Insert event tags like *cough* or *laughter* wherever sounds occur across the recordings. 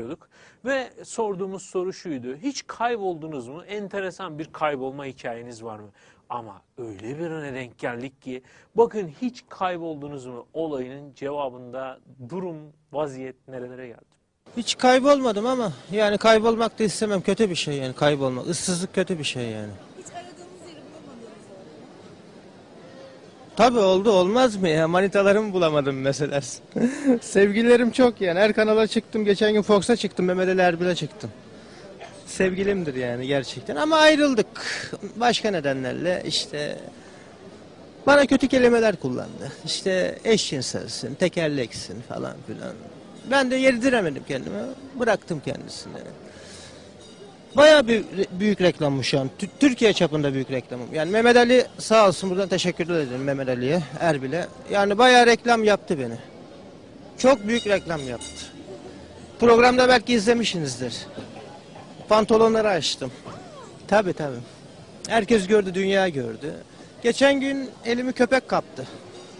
yapıyorduk. Ve sorduğumuz soru şuydu. Hiç kayboldunuz mu? Enteresan bir kaybolma hikayeniz var mı? Ama öyle birine denk geldik ki bakın hiç kayboldunuz mu olayının cevabında durum, vaziyet nerelere geldi? Hiç kaybolmadım ama yani kaybolmak da istemem. Kötü bir şey yani kaybolmak. Issızlık kötü bir şey yani. Hiç aradığınız yeri bulamadığınız oldu mu? Tabii oldu olmaz mı ya? Manitalarımı bulamadım mesela. *laughs* Sevgililerim çok yani. Her kanala çıktım. Geçen gün Fox'a çıktım. Mehmet Ali Erbil'e çıktım. Sevgilimdir yani gerçekten. Ama ayrıldık. Başka nedenlerle işte bana kötü kelimeler kullandı. İşte eşcinselsin, tekerleksin falan filan. Ben de yediremedim kendime. Bıraktım kendisini. Bayağı bir büyük reklammış an. Tü- Türkiye çapında büyük reklamım. Yani Mehmet Ali sağ olsun buradan teşekkür ederim Mehmet Ali'ye, Erbil'e. Yani bayağı reklam yaptı beni. Çok büyük reklam yaptı. Programda belki izlemişsinizdir. Pantolonları açtım. Tabii tabii. Herkes gördü, dünya gördü. Geçen gün elimi köpek kaptı.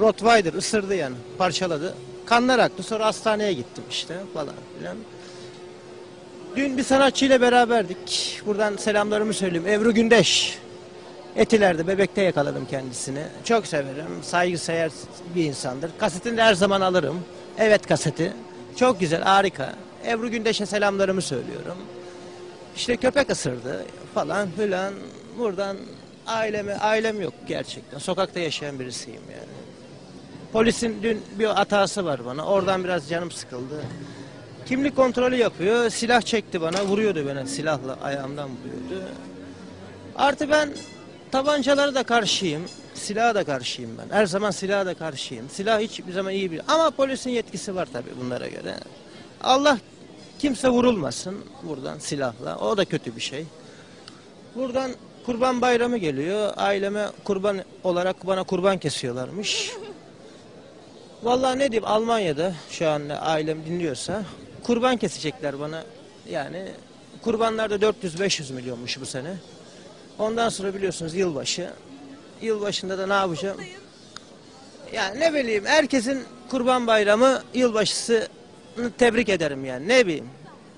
Rottweiler ısırdı yani, parçaladı. Kanlar aktı. Sonra hastaneye gittim işte falan filan. Dün bir sanatçıyla beraberdik. Buradan selamlarımı söyleyeyim. Ebru Gündeş. Etiler'de, Bebek'te yakaladım kendisini. Çok severim. Saygısever bir insandır. Kasetini de her zaman alırım. Evet kaseti. Çok güzel, harika. Ebru Gündeş'e selamlarımı söylüyorum. İşte köpek ısırdı falan filan. Buradan aileme, ailem yok gerçekten. Sokakta yaşayan birisiyim yani. Polisin dün bir hatası var bana. Oradan biraz canım sıkıldı. Kimlik kontrolü yapıyor. Silah çekti bana. Vuruyordu beni silahla. Ayağımdan vuruyordu. Artı ben tabancalara da karşıyım. Silaha da karşıyım ben. Her zaman silaha da karşıyım. Silah hiçbir zaman iyi bir... Ama polisin yetkisi var tabii bunlara göre. Allah kimse vurulmasın buradan silahla. O da kötü bir şey. Buradan kurban bayramı geliyor. Aileme kurban olarak bana kurban kesiyorlarmış. *laughs* Vallahi ne diyeyim Almanya'da şu an ailem dinliyorsa kurban kesecekler bana. Yani kurbanlar da 400-500 milyonmuş bu sene. Ondan sonra biliyorsunuz yılbaşı. Yılbaşında da ne yapacağım? Yani ne bileyim herkesin kurban bayramı yılbaşısını tebrik ederim yani ne bileyim.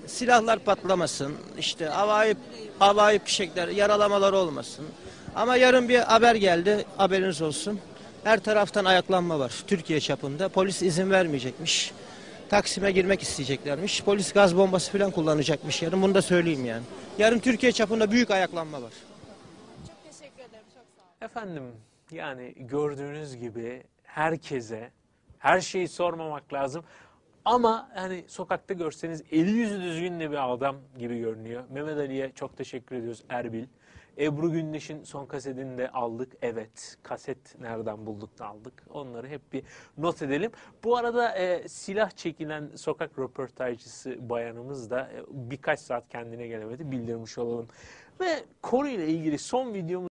Silahlar patlamasın, işte havai, havai fişekler, yaralamalar olmasın. Ama yarın bir haber geldi, haberiniz olsun. Her taraftan ayaklanma var Türkiye çapında. Polis izin vermeyecekmiş. Taksim'e girmek isteyeceklermiş. Polis gaz bombası falan kullanacakmış yarın. Bunu da söyleyeyim yani. Yarın Türkiye çapında büyük ayaklanma var. Çok teşekkür ederim. Çok sağ olun. Efendim yani gördüğünüz gibi herkese her şeyi sormamak lazım. Ama hani sokakta görseniz eli yüzü düzgün de bir adam gibi görünüyor. Mehmet Ali'ye çok teşekkür ediyoruz Erbil. Ebru Gündeş'in son kasetini de aldık. Evet kaset nereden bulduk da aldık. Onları hep bir not edelim. Bu arada e, silah çekilen sokak röportajcısı bayanımız da e, birkaç saat kendine gelemedi. Bildirmiş olalım. Ve konuyla ilgili son videomuz